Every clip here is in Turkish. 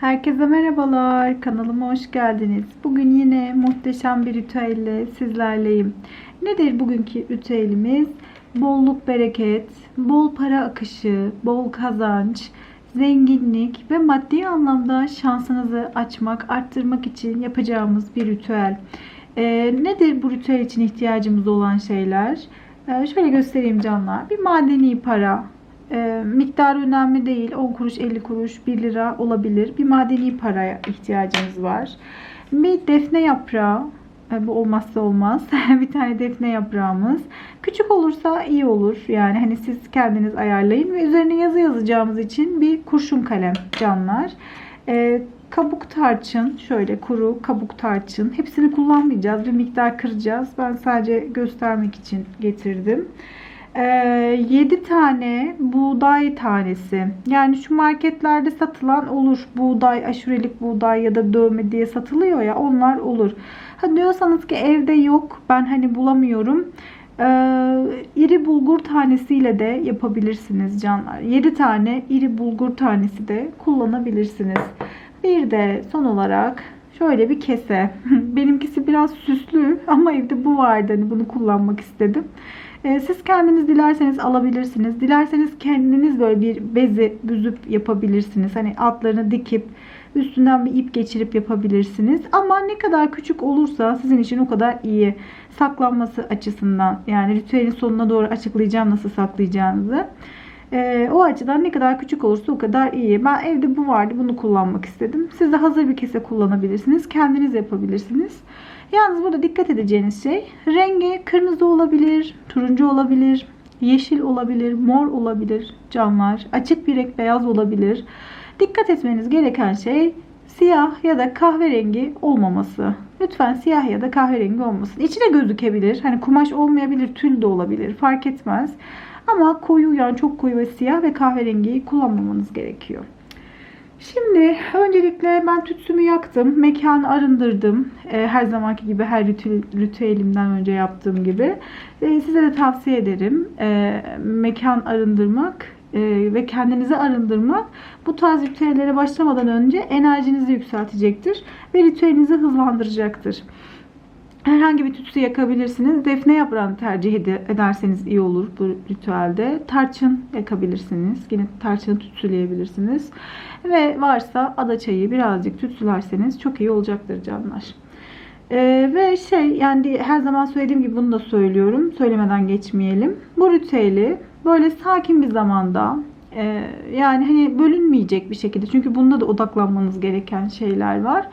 Herkese merhabalar. Kanalıma hoş geldiniz. Bugün yine muhteşem bir ritüelle sizlerleyim. Nedir bugünkü ritüelimiz? Bolluk, bereket, bol para akışı, bol kazanç, zenginlik ve maddi anlamda şansınızı açmak, arttırmak için yapacağımız bir ritüel. Ee, nedir bu ritüel için ihtiyacımız olan şeyler? Ee, şöyle göstereyim canlar. Bir madeni para, e, miktar önemli değil. 10 kuruş, 50 kuruş, 1 lira olabilir. Bir madeni paraya ihtiyacımız var. Bir defne yaprağı. e, Bu olmazsa olmaz. bir tane defne yaprağımız. Küçük olursa iyi olur. Yani hani siz kendiniz ayarlayın. Ve üzerine yazı yazacağımız için bir kurşun kalem canlar. E, kabuk tarçın. Şöyle kuru kabuk tarçın. Hepsini kullanmayacağız. Bir miktar kıracağız. Ben sadece göstermek için getirdim. 7 tane buğday tanesi. Yani şu marketlerde satılan olur. Buğday, aşurelik buğday ya da dövme diye satılıyor ya onlar olur. Ha diyorsanız ki evde yok. Ben hani bulamıyorum. Ee, iri bulgur tanesiyle de yapabilirsiniz canlar. 7 tane iri bulgur tanesi de kullanabilirsiniz. Bir de son olarak şöyle bir kese. Benimkisi biraz süslü ama evde bu vardı. Hani bunu kullanmak istedim. Ee, siz kendiniz dilerseniz alabilirsiniz. Dilerseniz kendiniz böyle bir bezi büzüp yapabilirsiniz. Hani altlarını dikip üstünden bir ip geçirip yapabilirsiniz. Ama ne kadar küçük olursa sizin için o kadar iyi. Saklanması açısından yani ritüelin sonuna doğru açıklayacağım nasıl saklayacağınızı. Ee, o açıdan ne kadar küçük olursa o kadar iyi. Ben evde bu vardı bunu kullanmak istedim. Siz de hazır bir kese kullanabilirsiniz. Kendiniz yapabilirsiniz. Yalnız burada dikkat edeceğiniz şey rengi kırmızı olabilir, turuncu olabilir, yeşil olabilir, mor olabilir canlar. Açık bir renk beyaz olabilir. Dikkat etmeniz gereken şey siyah ya da kahverengi olmaması. Lütfen siyah ya da kahverengi olmasın. İçine gözükebilir. Hani kumaş olmayabilir, tül de olabilir. Fark etmez. Ama koyu yani çok koyu ve siyah ve kahverengiyi kullanmamanız gerekiyor. Şimdi öncelikle ben tütsümü yaktım. Mekanı arındırdım. E, her zamanki gibi her ritüel, ritüelimden önce yaptığım gibi. E, size de tavsiye ederim. E, mekan arındırmak e, ve kendinizi arındırmak bu tarz ritüellere başlamadan önce enerjinizi yükseltecektir ve ritüelinizi hızlandıracaktır. Herhangi bir tütsü yakabilirsiniz. Defne yaprağını tercih ederseniz iyi olur bu ritüelde. Tarçın yakabilirsiniz. Yine tarçını tütsüleyebilirsiniz. Ve varsa ada çayı birazcık tütsülerseniz çok iyi olacaktır canlar. Ee, ve şey yani her zaman söylediğim gibi bunu da söylüyorum. Söylemeden geçmeyelim. Bu ritüeli böyle sakin bir zamanda e, yani hani bölünmeyecek bir şekilde. Çünkü bunda da odaklanmanız gereken şeyler var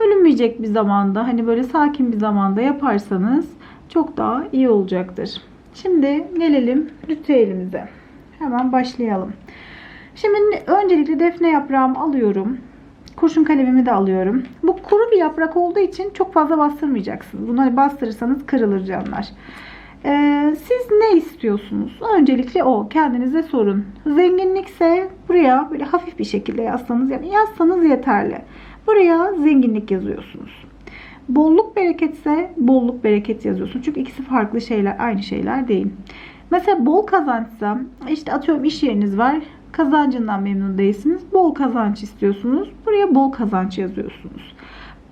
bölünmeyecek bir zamanda hani böyle sakin bir zamanda yaparsanız çok daha iyi olacaktır. Şimdi gelelim ritüelimize. Hemen başlayalım. Şimdi öncelikle defne yaprağımı alıyorum. Kurşun kalemimi de alıyorum. Bu kuru bir yaprak olduğu için çok fazla bastırmayacaksınız. Bunu hani bastırırsanız kırılır canlar. Ee, siz ne istiyorsunuz? Öncelikle o. Kendinize sorun. Zenginlikse buraya böyle hafif bir şekilde yazsanız yani yazsanız yeterli. Buraya zenginlik yazıyorsunuz. Bolluk bereketse bolluk bereket yazıyorsunuz. Çünkü ikisi farklı şeyler, aynı şeyler değil. Mesela bol kazançsa işte atıyorum iş yeriniz var. Kazancından memnun değilsiniz. Bol kazanç istiyorsunuz. Buraya bol kazanç yazıyorsunuz.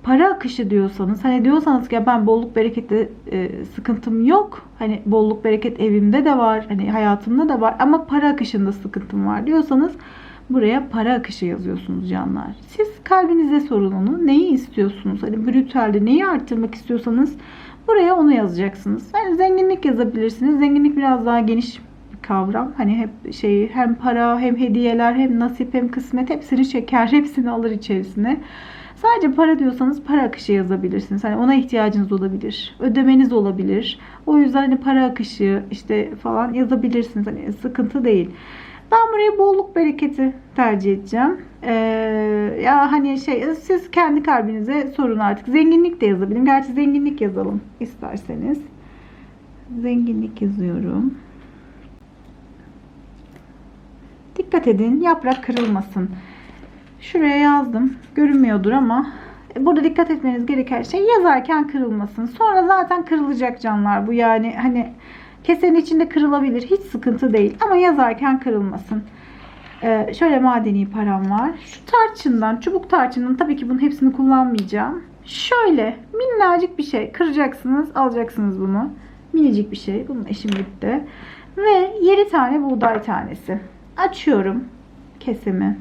Para akışı diyorsanız hani diyorsanız ki ben bolluk berekette e, sıkıntım yok. Hani bolluk bereket evimde de var. Hani hayatımda da var ama para akışında sıkıntım var diyorsanız Buraya para akışı yazıyorsunuz canlar. Siz kalbinize sorun onu. Neyi istiyorsunuz? Hani bir ritüelde neyi arttırmak istiyorsanız buraya onu yazacaksınız. Yani zenginlik yazabilirsiniz. Zenginlik biraz daha geniş bir kavram. Hani hep şey hem para hem hediyeler hem nasip hem kısmet hepsini çeker. Hepsini alır içerisine. Sadece para diyorsanız para akışı yazabilirsiniz. Hani ona ihtiyacınız olabilir. Ödemeniz olabilir. O yüzden hani para akışı işte falan yazabilirsiniz. Hani sıkıntı değil. Ben buraya bolluk bereketi tercih edeceğim. Ee, ya hani şey siz kendi kalbinize sorun artık. Zenginlik de yazabilirim. Gerçi zenginlik yazalım isterseniz. Zenginlik yazıyorum. Dikkat edin yaprak kırılmasın. Şuraya yazdım. Görünmüyordur ama burada dikkat etmeniz gereken şey yazarken kırılmasın. Sonra zaten kırılacak canlar bu yani hani Kesenin içinde kırılabilir. Hiç sıkıntı değil. Ama yazarken kırılmasın. Ee, şöyle madeni param var. Şu tarçından, çubuk tarçından tabii ki bunun hepsini kullanmayacağım. Şöyle minnacık bir şey. Kıracaksınız, alacaksınız bunu. Minicik bir şey. Bunun eşim bitti. Ve 7 tane buğday tanesi. Açıyorum kesemi.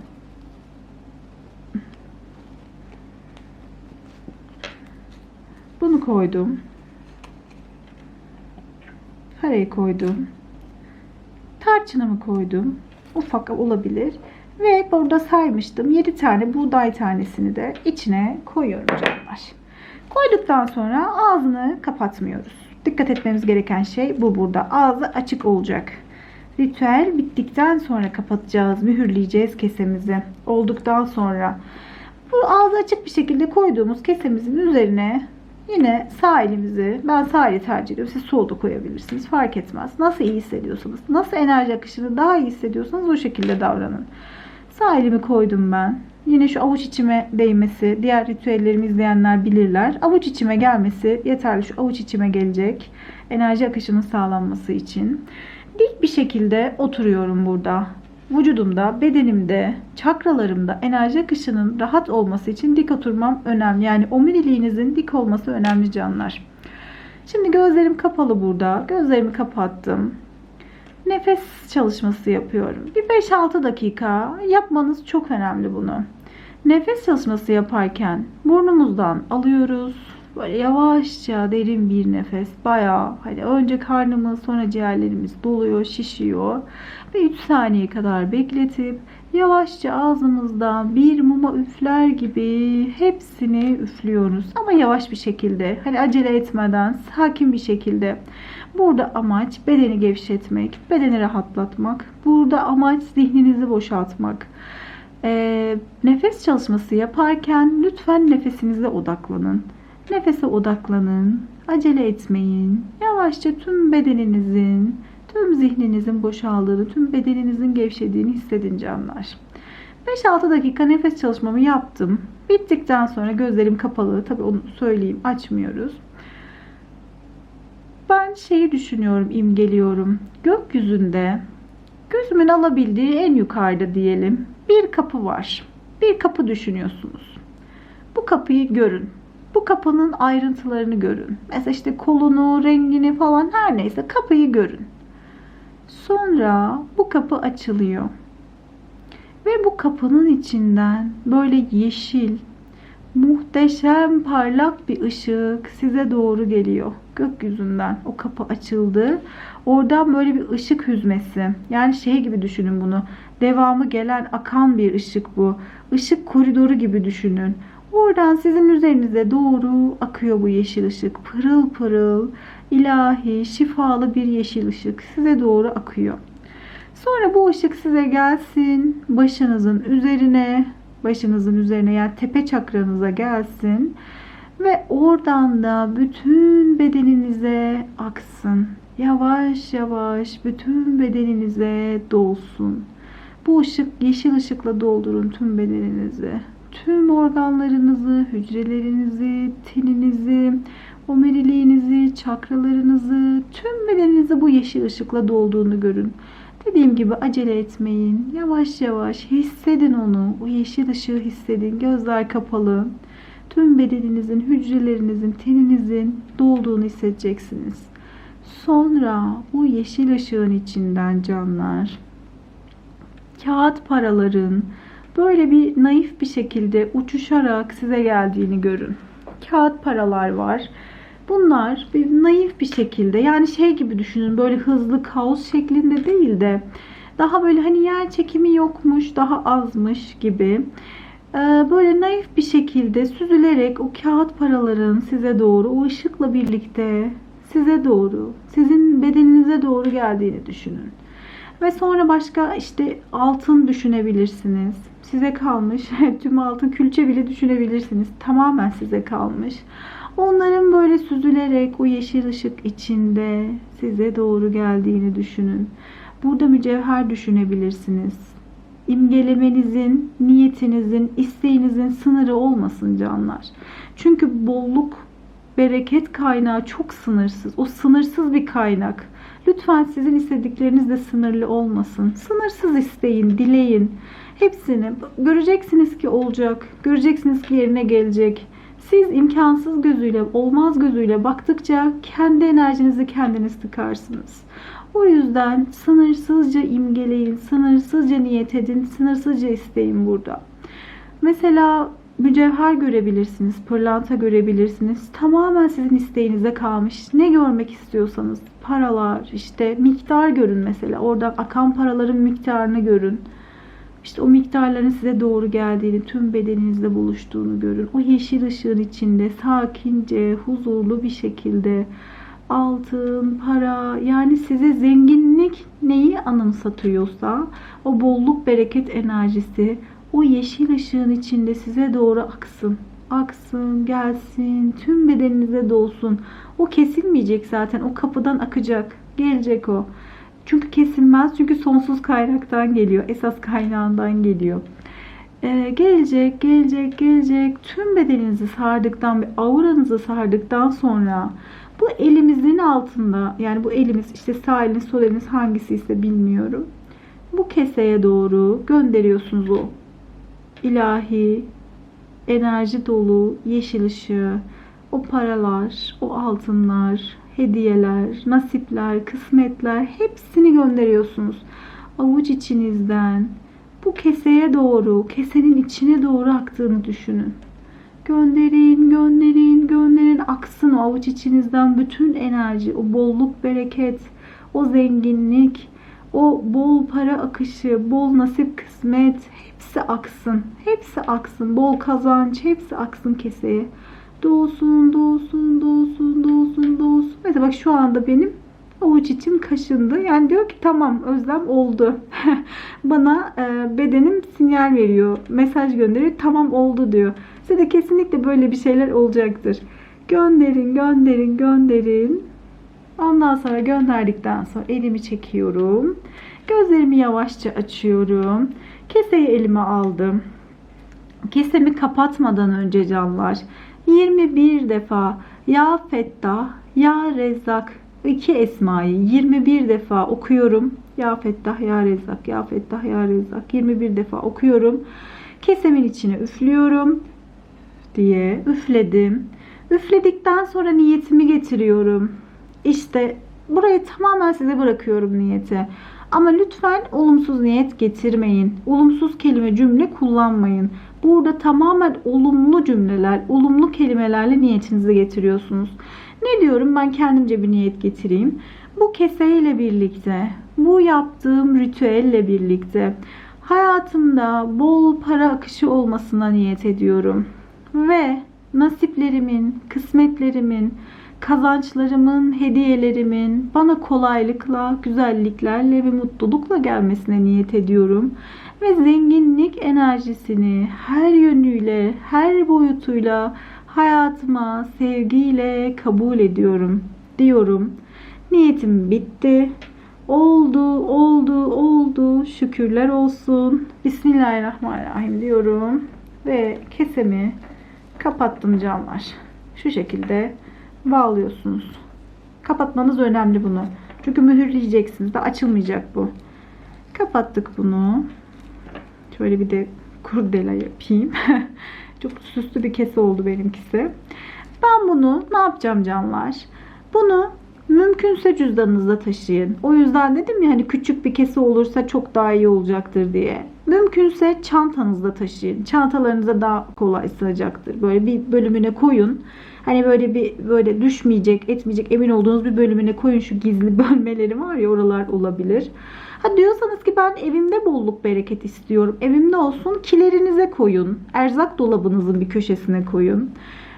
Bunu koydum. Parayı koydum. Tarçınımı koydum. Ufak olabilir. Ve burada saymıştım. 7 tane buğday tanesini de içine koyuyorum canlar. Koyduktan sonra ağzını kapatmıyoruz. Dikkat etmemiz gereken şey bu burada. Ağzı açık olacak. Ritüel bittikten sonra kapatacağız. Mühürleyeceğiz kesemizi. Olduktan sonra. Bu ağzı açık bir şekilde koyduğumuz kesemizin üzerine Yine sağ elimizi, ben sağ eli tercih ediyorum. Siz solda koyabilirsiniz. Fark etmez. Nasıl iyi hissediyorsanız, nasıl enerji akışını daha iyi hissediyorsanız o şekilde davranın. Sağ elimi koydum ben. Yine şu avuç içime değmesi, diğer ritüellerimi izleyenler bilirler. Avuç içime gelmesi yeterli. Şu avuç içime gelecek. Enerji akışının sağlanması için. Dik bir şekilde oturuyorum burada vücudumda, bedenimde, çakralarımda enerji akışının rahat olması için dik oturmam önemli. Yani omuriliğinizin dik olması önemli canlar. Şimdi gözlerim kapalı burada. Gözlerimi kapattım. Nefes çalışması yapıyorum. Bir 5-6 dakika yapmanız çok önemli bunu. Nefes çalışması yaparken burnumuzdan alıyoruz. Böyle yavaşça derin bir nefes. Bayağı hani önce karnımız sonra ciğerlerimiz doluyor, şişiyor. Ve 3 saniye kadar bekletip yavaşça ağzımızdan bir muma üfler gibi hepsini üflüyoruz. Ama yavaş bir şekilde hani acele etmeden sakin bir şekilde. Burada amaç bedeni gevşetmek, bedeni rahatlatmak. Burada amaç zihninizi boşaltmak. Ee, nefes çalışması yaparken lütfen nefesinize odaklanın. Nefese odaklanın. Acele etmeyin. Yavaşça tüm bedeninizin, tüm zihninizin boşaldığını, tüm bedeninizin gevşediğini hissedin canlar. 5-6 dakika nefes çalışmamı yaptım. Bittikten sonra gözlerim kapalı. Tabii onu söyleyeyim açmıyoruz. Ben şeyi düşünüyorum, imgeliyorum. Gökyüzünde gözümün alabildiği en yukarıda diyelim bir kapı var. Bir kapı düşünüyorsunuz. Bu kapıyı görün. Bu kapının ayrıntılarını görün. Mesela işte kolunu, rengini falan her neyse kapıyı görün. Sonra bu kapı açılıyor. Ve bu kapının içinden böyle yeşil, muhteşem parlak bir ışık size doğru geliyor. Gökyüzünden o kapı açıldı. Oradan böyle bir ışık hüzmesi. Yani şey gibi düşünün bunu. Devamı gelen akan bir ışık bu. Işık koridoru gibi düşünün. Oradan sizin üzerinize doğru akıyor bu yeşil ışık. Pırıl pırıl, ilahi, şifalı bir yeşil ışık size doğru akıyor. Sonra bu ışık size gelsin, başınızın üzerine, başınızın üzerine yani tepe çakranıza gelsin ve oradan da bütün bedeninize aksın. Yavaş yavaş bütün bedeninize dolsun. Bu ışık yeşil ışıkla doldurun tüm bedeninizi tüm organlarınızı, hücrelerinizi, teninizi, omeriliğinizi, çakralarınızı, tüm bedeninizi bu yeşil ışıkla dolduğunu görün. Dediğim gibi acele etmeyin. Yavaş yavaş hissedin onu. O yeşil ışığı hissedin. Gözler kapalı. Tüm bedeninizin, hücrelerinizin, teninizin dolduğunu hissedeceksiniz. Sonra bu yeşil ışığın içinden canlar, kağıt paraların, böyle bir naif bir şekilde uçuşarak size geldiğini görün. Kağıt paralar var. Bunlar bir naif bir şekilde yani şey gibi düşünün böyle hızlı kaos şeklinde değil de daha böyle hani yer çekimi yokmuş daha azmış gibi ee, böyle naif bir şekilde süzülerek o kağıt paraların size doğru o ışıkla birlikte size doğru sizin bedeninize doğru geldiğini düşünün. Ve sonra başka işte altın düşünebilirsiniz. Size kalmış. Tüm altın külçe bile düşünebilirsiniz. Tamamen size kalmış. Onların böyle süzülerek o yeşil ışık içinde size doğru geldiğini düşünün. Burada mücevher düşünebilirsiniz. İmgelemenizin, niyetinizin, isteğinizin sınırı olmasın canlar. Çünkü bolluk, bereket kaynağı çok sınırsız. O sınırsız bir kaynak. Lütfen sizin istedikleriniz de sınırlı olmasın. Sınırsız isteyin, dileyin. Hepsini göreceksiniz ki olacak. Göreceksiniz ki yerine gelecek. Siz imkansız gözüyle, olmaz gözüyle baktıkça kendi enerjinizi kendiniz tıkarsınız. O yüzden sınırsızca imgeleyin, sınırsızca niyet edin, sınırsızca isteyin burada. Mesela mücevher görebilirsiniz, pırlanta görebilirsiniz. Tamamen sizin isteğinize kalmış. Ne görmek istiyorsanız, paralar, işte miktar görün mesela. Oradan akan paraların miktarını görün. İşte o miktarların size doğru geldiğini, tüm bedeninizde buluştuğunu görün. O yeşil ışığın içinde sakince, huzurlu bir şekilde altın, para yani size zenginlik neyi anımsatıyorsa o bolluk, bereket enerjisi o yeşil ışığın içinde size doğru aksın. Aksın, gelsin, tüm bedeninize dolsun. O kesilmeyecek zaten. O kapıdan akacak. Gelecek o. Çünkü kesilmez. Çünkü sonsuz kaynaktan geliyor. Esas kaynağından geliyor. Ee, gelecek, gelecek, gelecek. Tüm bedeninizi sardıktan ve auranızı sardıktan sonra bu elimizin altında yani bu elimiz işte sağ eliniz sol eliniz hangisi ise bilmiyorum. Bu keseye doğru gönderiyorsunuz o ilahi enerji dolu yeşil ışığı, o paralar, o altınlar, hediyeler, nasipler, kısmetler hepsini gönderiyorsunuz. Avuç içinizden bu keseye doğru, kesenin içine doğru aktığını düşünün. Gönderin, gönderin, gönderin. Aksın o avuç içinizden bütün enerji, o bolluk, bereket, o zenginlik, o bol para akışı, bol nasip, kısmet hepsi aksın. Hepsi aksın. Bol kazanç hepsi aksın keseye. Doğsun, doğsun, doğsun, doğsun, doğsun. Mesela bak şu anda benim avuç içim kaşındı. Yani diyor ki tamam özlem oldu. Bana e, bedenim sinyal veriyor. Mesaj gönderiyor. Tamam oldu diyor. Size de kesinlikle böyle bir şeyler olacaktır. Gönderin, gönderin, gönderin. Ondan sonra gönderdikten sonra elimi çekiyorum. Gözlerimi yavaşça açıyorum. Keseyi elime aldım. Kesemi kapatmadan önce canlar 21 defa Ya Fettah, Ya Rezzak iki esmayı 21 defa okuyorum. Ya Fettah, Ya Rezzak, Ya Fettah, Ya Rezzak 21 defa okuyorum. Kesemin içine üflüyorum diye üfledim. Üfledikten sonra niyetimi getiriyorum. İşte burayı tamamen size bırakıyorum niyeti. Ama lütfen olumsuz niyet getirmeyin. Olumsuz kelime cümle kullanmayın. Burada tamamen olumlu cümleler, olumlu kelimelerle niyetinizi getiriyorsunuz. Ne diyorum ben kendimce bir niyet getireyim. Bu keseyle birlikte, bu yaptığım ritüelle birlikte hayatımda bol para akışı olmasına niyet ediyorum. Ve nasiplerimin, kısmetlerimin, kazançlarımın, hediyelerimin bana kolaylıkla, güzelliklerle ve mutlulukla gelmesine niyet ediyorum. Ve zenginlik enerjisini her yönüyle, her boyutuyla hayatıma sevgiyle kabul ediyorum diyorum. Niyetim bitti. Oldu, oldu, oldu. Şükürler olsun. Bismillahirrahmanirrahim diyorum. Ve kesemi kapattım canlar. Şu şekilde bağlıyorsunuz. Kapatmanız önemli bunu. Çünkü mühürleyeceksiniz de açılmayacak bu. Kapattık bunu. Şöyle bir de kurdela yapayım. Çok süslü bir kese oldu benimkisi. Ben bunu ne yapacağım canlar? Bunu mümkünse cüzdanınızda taşıyın. O yüzden dedim ya hani küçük bir kese olursa çok daha iyi olacaktır diye. Mümkünse çantanızda taşıyın. Çantalarınıza daha kolay sığacaktır. Böyle bir bölümüne koyun. Hani böyle bir böyle düşmeyecek, etmeyecek emin olduğunuz bir bölümüne koyun şu gizli bölmeleri var ya oralar olabilir. Ha diyorsanız ki ben evimde bolluk bereket istiyorum. Evimde olsun kilerinize koyun. Erzak dolabınızın bir köşesine koyun.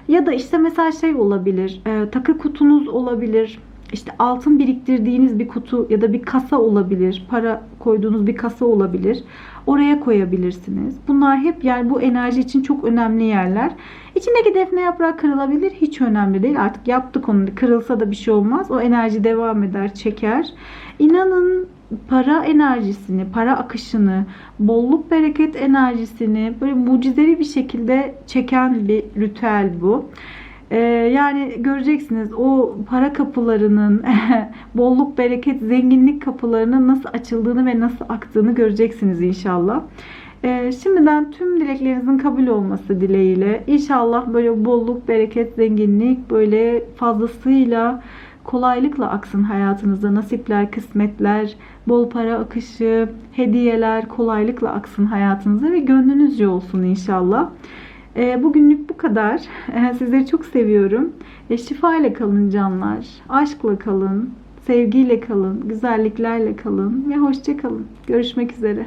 Ya da işte mesela şey olabilir. E, takı kutunuz olabilir. İşte altın biriktirdiğiniz bir kutu ya da bir kasa olabilir. Para koyduğunuz bir kasa olabilir. Oraya koyabilirsiniz. Bunlar hep yani bu enerji için çok önemli yerler. İçindeki defne yaprağı kırılabilir. Hiç önemli değil. Artık yaptık onu. Kırılsa da bir şey olmaz. O enerji devam eder, çeker. İnanın para enerjisini, para akışını, bolluk bereket enerjisini böyle mucizevi bir şekilde çeken bir ritüel bu. Ee, yani göreceksiniz o para kapılarının, bolluk, bereket, zenginlik kapılarının nasıl açıldığını ve nasıl aktığını göreceksiniz inşallah. Ee, şimdiden tüm dileklerinizin kabul olması dileğiyle inşallah böyle bolluk, bereket, zenginlik böyle fazlasıyla kolaylıkla aksın hayatınızda. Nasipler, kısmetler, bol para akışı, hediyeler kolaylıkla aksın hayatınıza ve gönlünüzce olsun inşallah. Ee, bugünlük bu kadar. Ee, sizleri çok seviyorum. E, şifa ile kalın canlar. Aşkla kalın. Sevgiyle kalın. Güzelliklerle kalın. Ve hoşça kalın. Görüşmek üzere.